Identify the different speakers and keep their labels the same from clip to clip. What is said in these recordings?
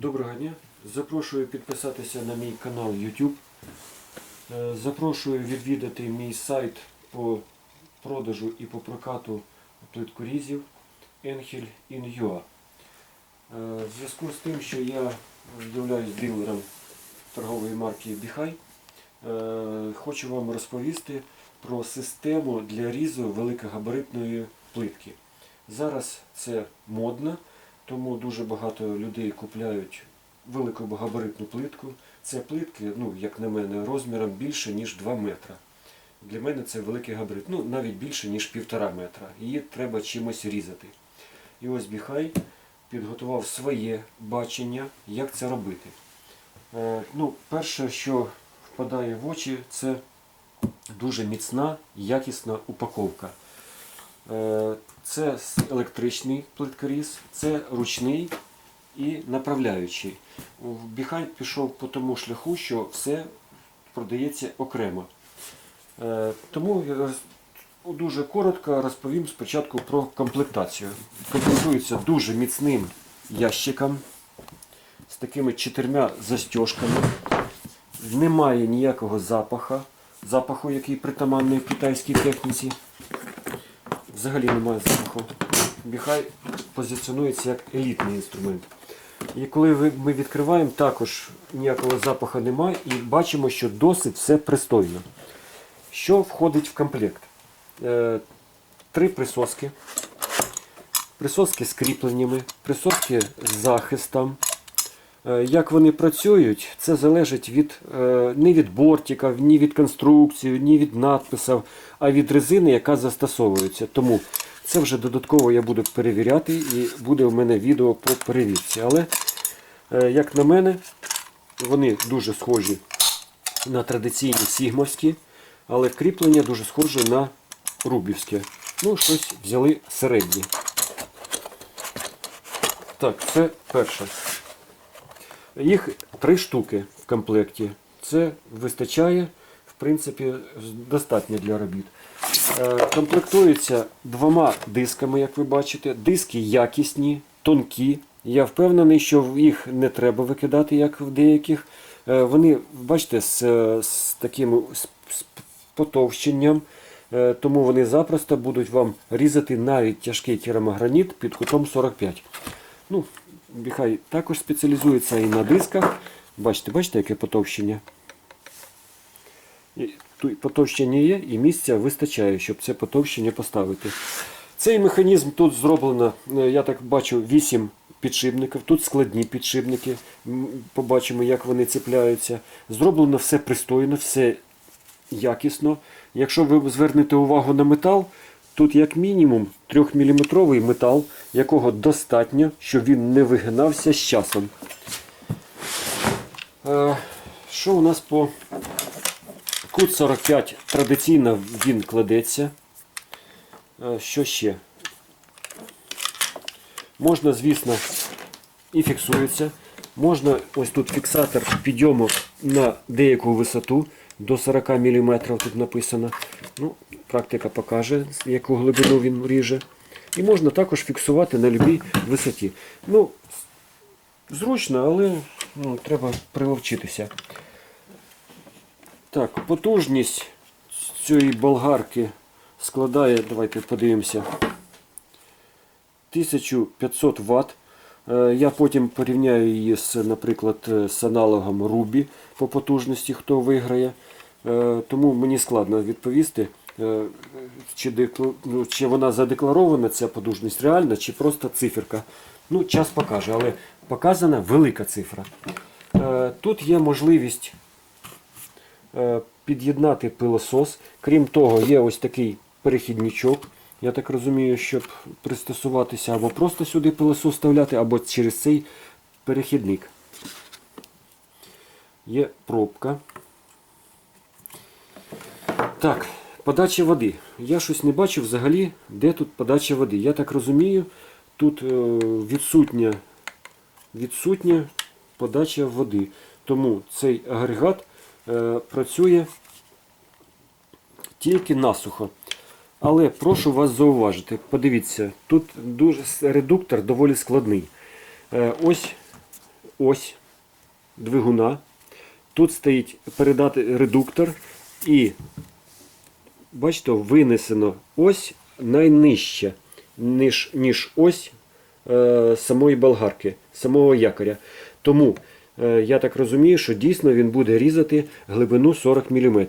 Speaker 1: Доброго дня. Запрошую підписатися на мій канал YouTube. Е, Запрошую відвідати мій сайт по продажу і по прокату плиткорізів Enhel In.ua. Е, В зв'язку з тим, що я являюсь дилером торгової марки Біхай, е, хочу вам розповісти про систему для різу великогабаритної плитки. Зараз це модно, тому дуже багато людей купляють великогабаритну плитку. Це плитки, ну, як на мене, розміром більше, ніж 2 метра. Для мене це великий габарит, ну навіть більше, ніж півтора метра. Її треба чимось різати. І ось Біхай підготував своє бачення, як це робити. Е, ну, перше, що впадає в очі, це дуже міцна, якісна упаковка. Е, Це електричний плиткоріз, це ручний і направляючий. Біхай пішов по тому шляху, що все продається окремо. Е, Тому дуже коротко розповім спочатку про комплектацію. Комплектується дуже міцним ящиком з такими чотирма застіжками. Немає ніякого запаха, запаху, який притаманний в китайській техніці. Взагалі немає запаху. Біхай позиціонується як елітний інструмент. І коли ми відкриваємо, також ніякого запаху немає і бачимо, що досить все пристойно. Що входить в комплект? Е, три присоски. Присоски з кріпленнями, присоски з захистом. Е, Як вони працюють, це залежить від, е, не від бортика, ні від конструкції, ні від надписів, а від резини, яка застосовується. Тому це вже додатково я буду перевіряти і буде у мене відео по перевірці. Але, е, як на мене, вони дуже схожі на традиційні сігмовські, але кріплення дуже схоже на рубівське. Ну, щось взяли середнє. Так, це перше. Їх три штуки в комплекті. Це вистачає, в принципі, достатньо для робіт. Е, Комплектується двома дисками, як ви бачите. Диски якісні, тонкі. Я впевнений, що їх не треба викидати, як в деяких. Е, Вони, бачите, з, е, з таким з, з потовщенням. Тому вони запросто будуть вам різати навіть тяжкий керамограніт під кутом 45. Ну, Біхай також спеціалізується і на дисках. Бачите, бачите, яке потовщення? І потовщення є, і місця вистачає, щоб це потовщення поставити. Цей механізм тут зроблено, е, я так бачу, 8 підшипників. Тут складні підшипники. Побачимо, як вони цепляються. Зроблено все пристойно, все якісно. Якщо ви звернете увагу на метал, тут як мінімум 3-мм метал, якого достатньо, щоб він не вигинався з часом. Е, Що у нас по кут 45 традиційно він кладеться. Е, Що ще? Можна, звісно, і фіксується. Можна ось тут фіксатор підйому на деяку висоту до 40 мм тут написано. Ну, практика покаже, яку глибину він ріже. І можна також фіксувати на будь-якій висоті. Ну, зручно, але ну, треба приловчитися. Так, потужність цієї болгарки складає, давайте подивимося, 1500 Вт. Е, Я потім порівняю її з, наприклад, е, з аналогом Ruby по потужності, хто виграє. Е, Тому мені складно відповісти, чи, ну, чи вона задекларована, ця потужність реальна, чи просто циферка. Ну, час покаже, але показана велика цифра. Тут є можливість під'єднати пилосос. Крім того, є ось такий перехідничок. Я так розумію, щоб пристосуватися або просто сюди пилосос вставляти, або через цей перехідник. Є пробка. Так, подача води. Я щось не бачу взагалі, де тут подача води. Я так розумію, тут е, відсутня, відсутня подача води. Тому цей агрегат е, працює тільки насухо. Але прошу вас зауважити, подивіться, тут дуже редуктор доволі складний. Е, Ось ось двигуна. Тут стоїть передати редуктор і бачите, винесено ось найнижче, ніж, ніж ось е, самої болгарки, самого якоря. Тому е, я так розумію, що дійсно він буде різати глибину 40 мм.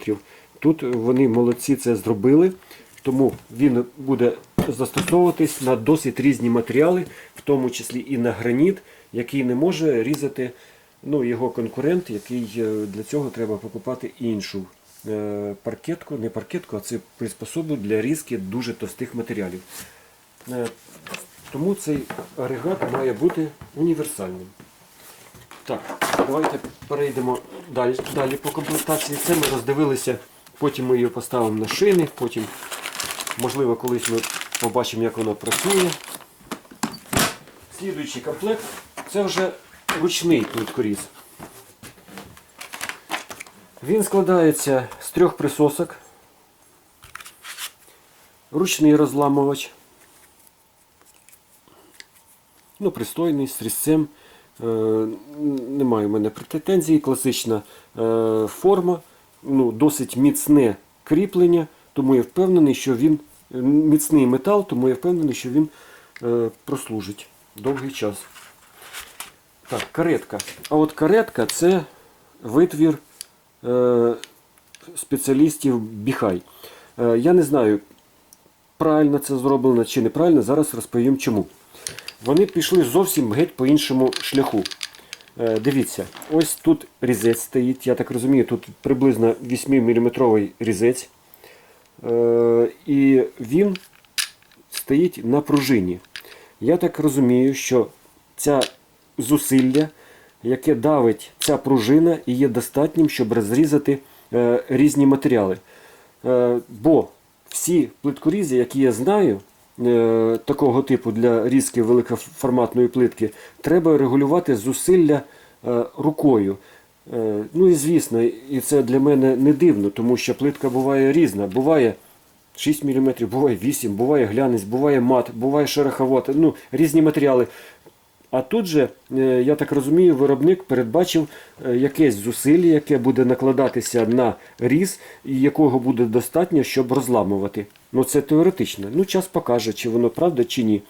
Speaker 1: Тут вони молодці це зробили, тому він буде застосовуватись на досить різні матеріали, в тому числі і на граніт, який не може різати ну, його конкурент, який е, для цього треба покупати іншу е, паркетку, не паркетку, а це приспособу для різки дуже товстих матеріалів. Е, Тому цей агрегат має бути універсальним. Так, давайте перейдемо далі, далі по комплектації. Це ми роздивилися, потім ми її поставимо на шини, потім, можливо, колись ми побачимо, як воно працює. Слідуючий комплект це вже ручний плиткоріз. Він складається з трьох присосок, ручний розламувач, ну, пристойний, з різцем. Е, немає в мене претензій, класична е, форма, ну, досить міцне кріплення, тому я впевнений, що він міцний метал, тому я впевнений, що він е, прослужить довгий час. Так, каретка. А от каретка це витвір е, спеціалістів Біхай. Е, я не знаю, правильно це зроблено чи неправильно, зараз розповім чому. Вони пішли зовсім геть по іншому шляху. Е, дивіться, ось тут різець стоїть, я так розумію, тут приблизно 8-мм різець. Е, і він стоїть на пружині. Я так розумію, що ця зусилля, яке давить ця пружина, і є достатнім, щоб розрізати е, різні матеріали. Е, бо всі плиткорізи, які я знаю, такого типу для різки великоформатної плитки, треба регулювати зусилля рукою. Е, Ну і звісно, і це для мене не дивно, тому що плитка буває різна. Буває 6 мм, буває 8, буває глянець, буває мат, буває шероховод, ну, різні матеріали. А тут же, е, я так розумію, виробник передбачив е, якесь зусилля, яке буде накладатися на різ, і якого буде достатньо, щоб розламувати. Ну це теоретично. Ну, час покаже, чи воно правда, чи ні.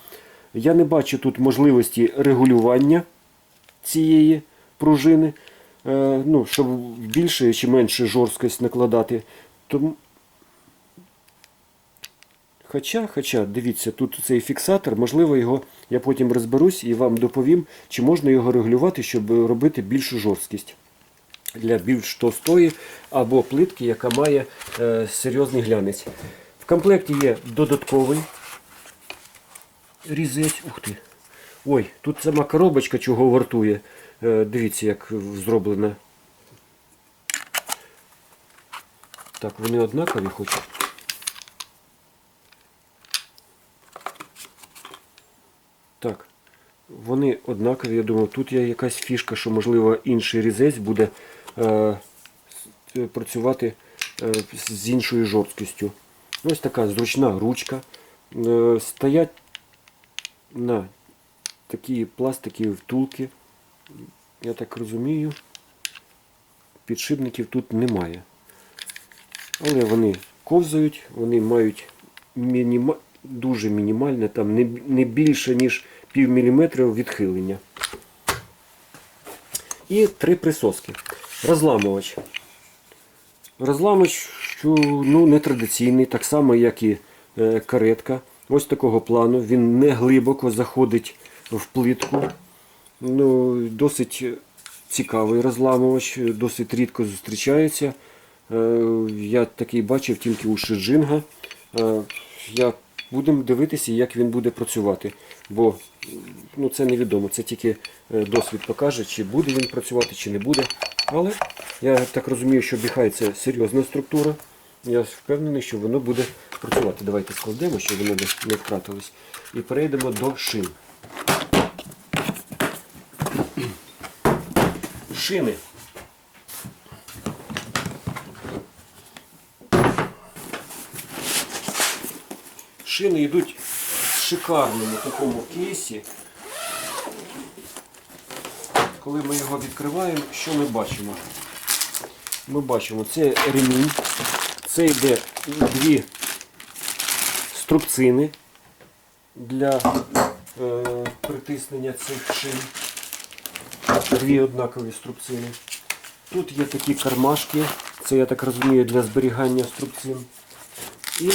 Speaker 1: Я не бачу тут можливості регулювання цієї пружини, ну, щоб більше чи менше жорсткость накладати. Тому Хоча, хоча, дивіться, тут цей фіксатор, можливо, його я потім розберусь і вам доповім, чи можна його регулювати, щоб робити більшу жорсткість для більш товстої або плитки, яка має е, серйозний глянець. В комплекті є додатковий різець. Ух ти. Ой, тут сама коробочка чого вартує. Е, дивіться, як зроблена. Так, вони однакові хочуть. Так, вони однакові, я думаю, тут є якась фішка, що, можливо, інший різець буде е, працювати е, з іншою жорсткістю. Ось така зручна ручка. Е, стоять на такі пластикові втулки. Я так розумію, підшипників тут немає. Але вони ковзають, вони мають мініма... дуже мінімальне, там не, більше, ніж пів відхилення. І три присоски. Розламувач. Розламувач, що ну, нетрадиційний, так само, як і е, каретка. Ось такого плану. Він не глибоко заходить в плитку. Ну, Досить цікавий розламувач, досить рідко зустрічається. Е, Я такий бачив тільки у Шиджинга. Е, Я Будемо дивитися, як він буде працювати. Бо ну, це невідомо. Це тільки е, досвід покаже, чи буде він працювати, чи не буде. Але я так розумію, що біхай це серйозна структура. Я впевнений, що воно буде працювати. Давайте складемо, щоб воно не- не втратилось. І перейдемо до шин. Шини. Шини йдуть в шикарному такому кейсі. коли ми його відкриваємо, що ми бачимо? Ми бачимо, це ремінь, це йде дві струбцини для е, притиснення цих шин. Дві однакові струбцини. Тут є такі кармашки, це я так розумію для зберігання струбцин. І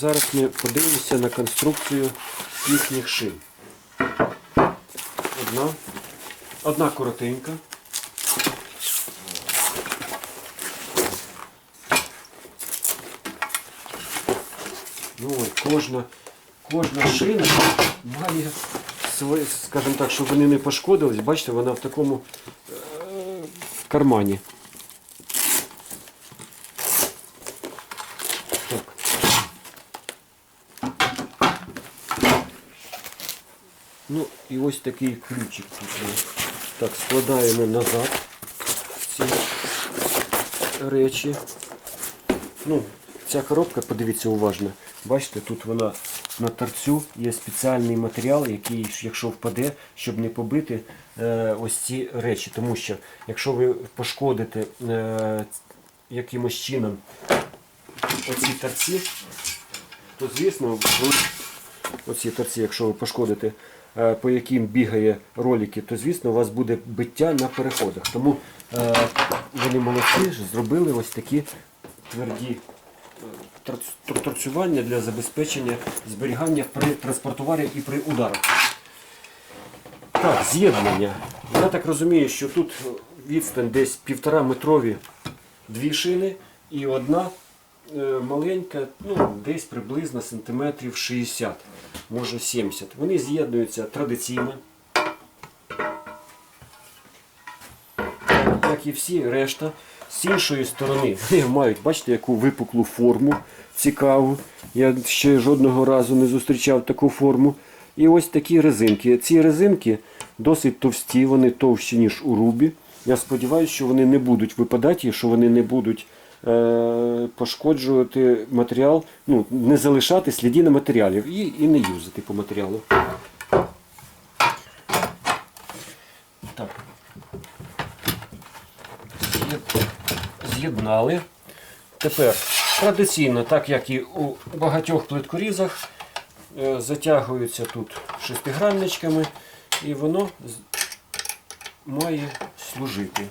Speaker 1: зараз ми подивимося на конструкцію їхніх шин. Одна, одна коротенька. Ну, кожна, кожна шина має скажімо так, щоб вони не пошкодились. Бачите, вона в такому е, кармані. Ну і ось такий ключик тут. Так, складаємо назад ці речі. Ну, ця коробка, подивіться уважно. Бачите, тут вона на торцю є спеціальний матеріал, який, якщо впаде, щоб не побити е, ось ці речі. Тому що якщо ви пошкодите е, якимось чином оці торці, то звісно, оці торці, якщо ви пошкодите, е, по яким бігає ролики, то звісно у вас буде биття на переходах. Тому вони молодці, зробили ось такі тверді торцювання для забезпечення зберігання при транспортуванні і при ударах. Так, з'єднання. Я так розумію, що тут відстань десь півтора метрові дві шини і одна е, маленька, ну, десь приблизно сантиметрів 60, може 70. Вони з'єднуються традиційно. Як і всі решта. З іншої сторони вони мають, бачите, яку випуклу форму цікаву. Я ще жодного разу не зустрічав таку форму. І ось такі резинки. Ці резинки досить товсті, вони товщі, ніж у рубі. Я сподіваюся, що вони не будуть випадати, і що вони не будуть е- пошкоджувати матеріал, ну, не залишати слідів на матеріалів і, і не юзати по матеріалу. Так. З'єд- з'єднали. Тепер традиційно, так як і у багатьох плиткорізах, е, затягуються тут шестигранничками і воно має служити.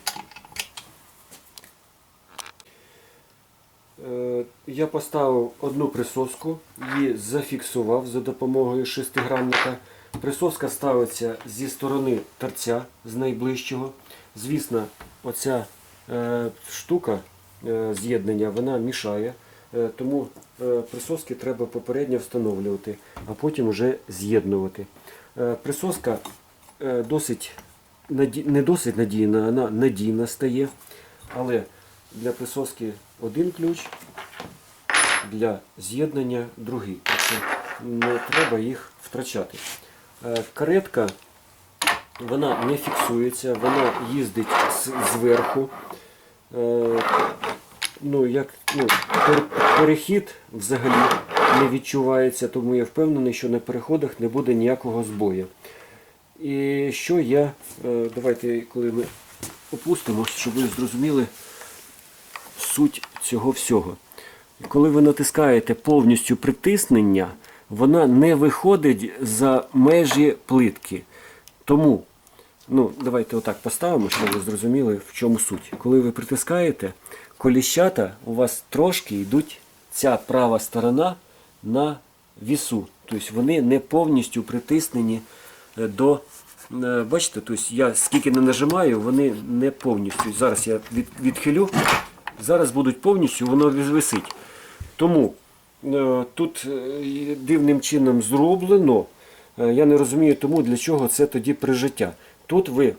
Speaker 1: Е, Я поставив одну присоску, її зафіксував за допомогою шестигранника. Присоска ставиться зі сторони торця з найближчого. Звісно, оця е, штука з'єднання вона мішає, е, тому е, присоски треба попередньо встановлювати, а потім вже з'єднувати. Е, присоска е, досить не досить надійна, вона надійна стає, але для присоски один ключ, для з'єднання другий. Тобто не треба їх втрачати. Е, Каретка вона не фіксується, вона їздить зверху. Ну, як, ну, пер- перехід взагалі не відчувається, тому я впевнений, що на переходах не буде ніякого збою. І що я, е, давайте, коли ми опустимось, щоб ви зрозуміли суть цього всього. Коли ви натискаєте повністю притиснення, вона не виходить за межі плитки. Тому, ну, давайте отак поставимо, щоб ви зрозуміли, в чому суть. Коли ви притискаєте, коліщата у вас трошки йдуть ця права сторона на вісу. Тобто вони не повністю притиснені е, до. е, Бачите, тобто я скільки не нажимаю, вони не повністю. Зараз я відхилю. Зараз будуть повністю, воно висить. Тому е, тут дивним чином зроблено. Я не розумію тому, для чого це тоді прижиття. Тут ви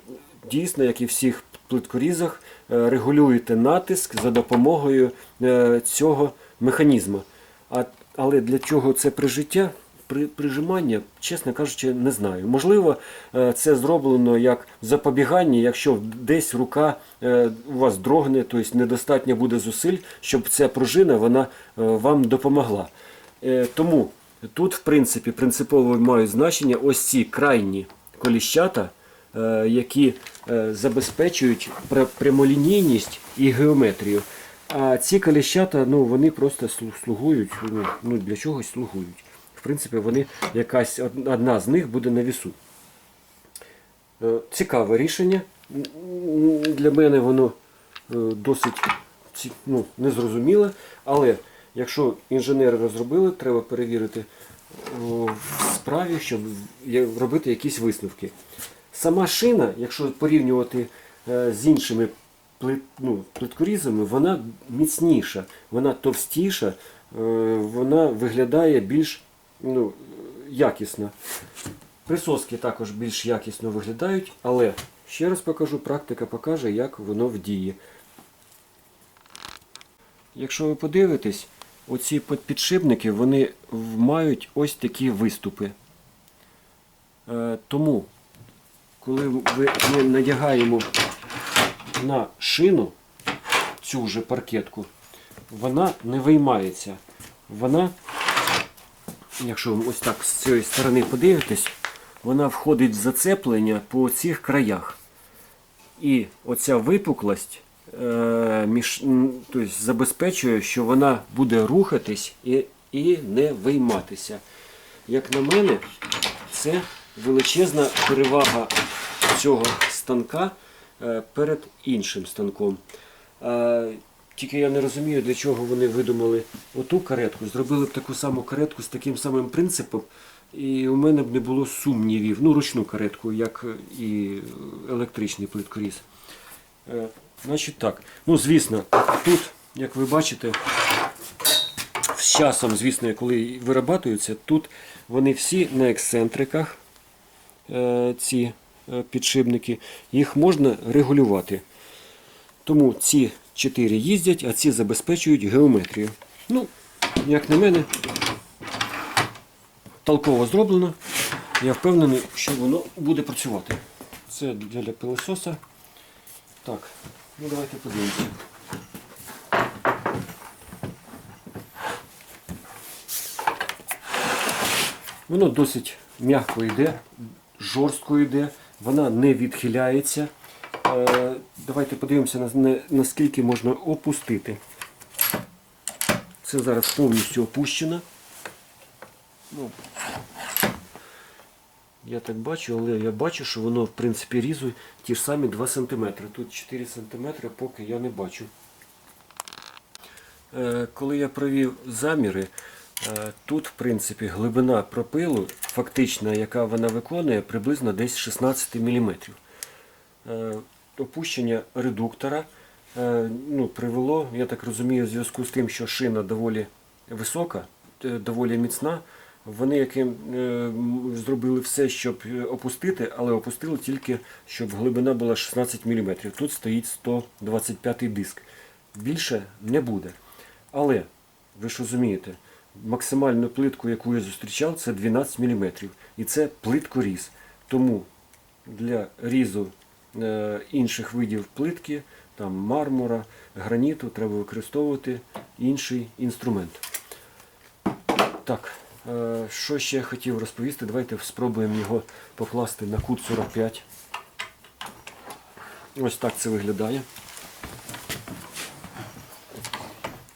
Speaker 1: дійсно, як і всіх плиткорізах, е, регулюєте натиск за допомогою е, цього механізму. Але для чого це прижиття? При, прижимання, чесно кажучи, не знаю. Можливо, е, це зроблено як запобігання, якщо десь рука у вас дрогне, тобто недостатньо буде зусиль, щоб ця пружина вона вам допомогла. Тому тут, в принципі, принципово мають значення ось ці крайні коліщата, які е, забезпечують прямолінійність і геометрію. А ці коліщата, ну, вони просто слугують, ну, ну, для чогось слугують. В принципі, вони якась одна з них буде на вісу. Е, Цікаве рішення. Для мене воно е, досить ну, незрозуміле, але якщо інженери розробили, треба перевірити в справі, щоб робити якісь висновки. Сама шина, якщо порівнювати е, з іншими ну, плиткорізами, вона міцніша, вона товстіша, е, вона виглядає більш ну, якісно. Присоски також більш якісно виглядають, але ще раз покажу, практика покаже, як воно в дії. Якщо ви подивитесь, оці підшипники вони мають ось такі виступи. Е, тому, коли ми надягаємо на шину цю же паркетку, вона не виймається. Вона якщо ви ось так з цієї сторони подивитесь, вона входить в зацеплення по цих краях. І оця випуклость е, між, тобто забезпечує, що вона буде рухатись і, і не вийматися. Як на мене, це величезна перевага цього станка е, перед іншим станком. Е, Тільки я не розумію, для чого вони видумали оту каретку. Зробили б таку саму каретку з таким самим принципом, і у мене б не було сумнівів. Ну, ручну каретку, як і електричний плиткоріз. Е, Значить так. Ну, звісно, тут, як ви бачите, з часом, звісно, коли вирабатуються, тут вони всі на ексцентриках, ці підшипники, їх можна регулювати. Тому ці чотири їздять, а ці забезпечують геометрію. Ну, як на мене, толково зроблено. Я впевнений, що воно буде працювати. Це для пилососа. Так, ну давайте подивимося. Воно досить м'яко йде, жорстко йде, вона не відхиляється. Е, Давайте подивимося, на- на- наскільки можна опустити. Це зараз повністю опущено. Ну, я так бачу, але я бачу, що воно в принципі різу ті ж самі 2 см. Тут 4 см поки я не бачу. Е, Коли я провів заміри, тут в принципі глибина пропилу, фактична, яка вона виконує, приблизно десь 16 мм. Е, Опущення редуктора е, ну, привело, я так розумію, в зв'язку з тим, що шина доволі висока, е, доволі міцна. Вони яким е, зробили все, щоб е, опустити, але опустили тільки, щоб глибина була 16 мм. Тут стоїть 125 диск. Більше не буде. Але ви ж розумієте, максимальну плитку, яку я зустрічав, це 12 мм. І це плиткоріз. Тому для різу е, інших видів плитки, там мармура, граніту, треба використовувати інший інструмент. Так, е, що ще я хотів розповісти? Давайте спробуємо його покласти на кут 45. Ось так це виглядає.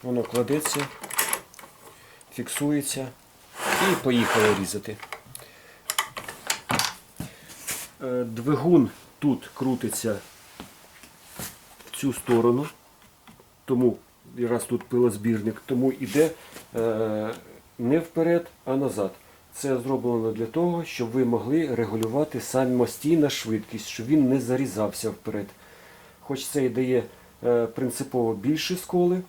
Speaker 1: Воно кладеться, фіксується і поїхало різати. Е, Двигун тут крутиться в цю сторону, тому раз тут пилозбірник, тому йде е, не вперед, а назад. Це зроблено для того, щоб ви могли регулювати самостійно швидкість, щоб він не зарізався вперед. Хоч це і дає е, принципово більше сколи,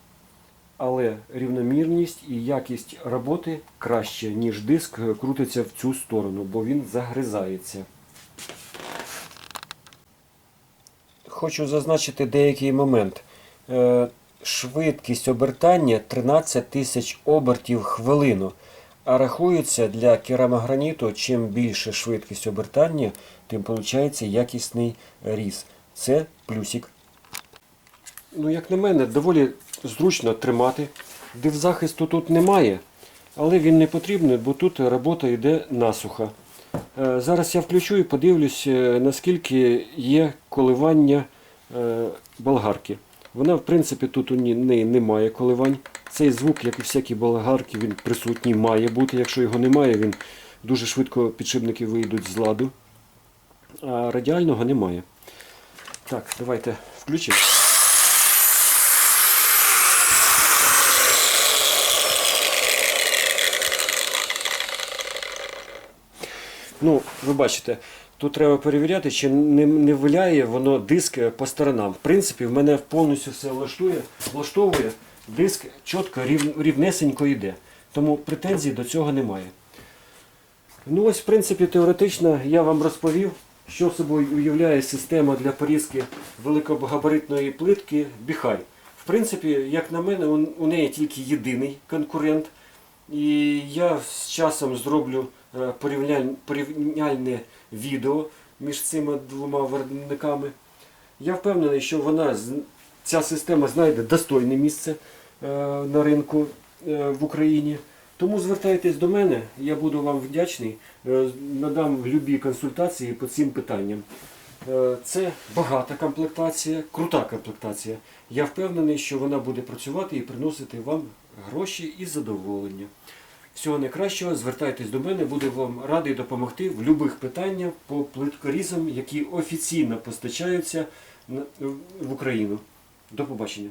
Speaker 1: але рівномірність і якість роботи краще, ніж диск е, крутиться в цю сторону, бо він загризається. Хочу зазначити деякий момент. Е, Швидкість обертання 13 тисяч обертів хвилину. А рахується для керамограніту, чим більше швидкість обертання, тим виходить якісний різ. Це плюсик. Ну, як на мене, доволі зручно тримати. Дивзахисту тут немає, але він не потрібний, бо тут робота йде насухо. Е, Зараз я включу і подивлюсь, е, наскільки є коливання е, болгарки. Вона, в принципі, тут у неї немає коливань. Цей звук, як і всякі болгарки, він присутній має бути. Якщо його немає, він дуже швидко підшипники вийдуть з ладу. А радіального немає. Так, давайте включимо. Ну, ви бачите, тут треба перевіряти, чи не, не виляє воно диск е, по сторонам. В принципі, в мене повністю все влаштує, влаштовує, диск чітко рів, рівнесенько йде. Тому претензій до цього немає. Ну ось, в принципі, теоретично я вам розповів, що собою уявляє система для порізки великогабаритної плитки Біхай. В принципі, як на мене, у- у неї тільки єдиний конкурент. І я з часом зроблю е, порівняльне відео між цими двома виробниками. Я впевнений, що вона, ця система знайде достойне місце е, на ринку е, в Україні. Тому звертайтесь до мене, я буду вам вдячний, надам любі консультації по цим питанням. Це багата комплектація, крута комплектація. Я впевнений, що вона буде працювати і приносити вам гроші і задоволення. Всього найкращого, звертайтесь до мене, буду вам радий допомогти в будь-яких питаннях по плиткорізам, які офіційно постачаються в Україну. До побачення.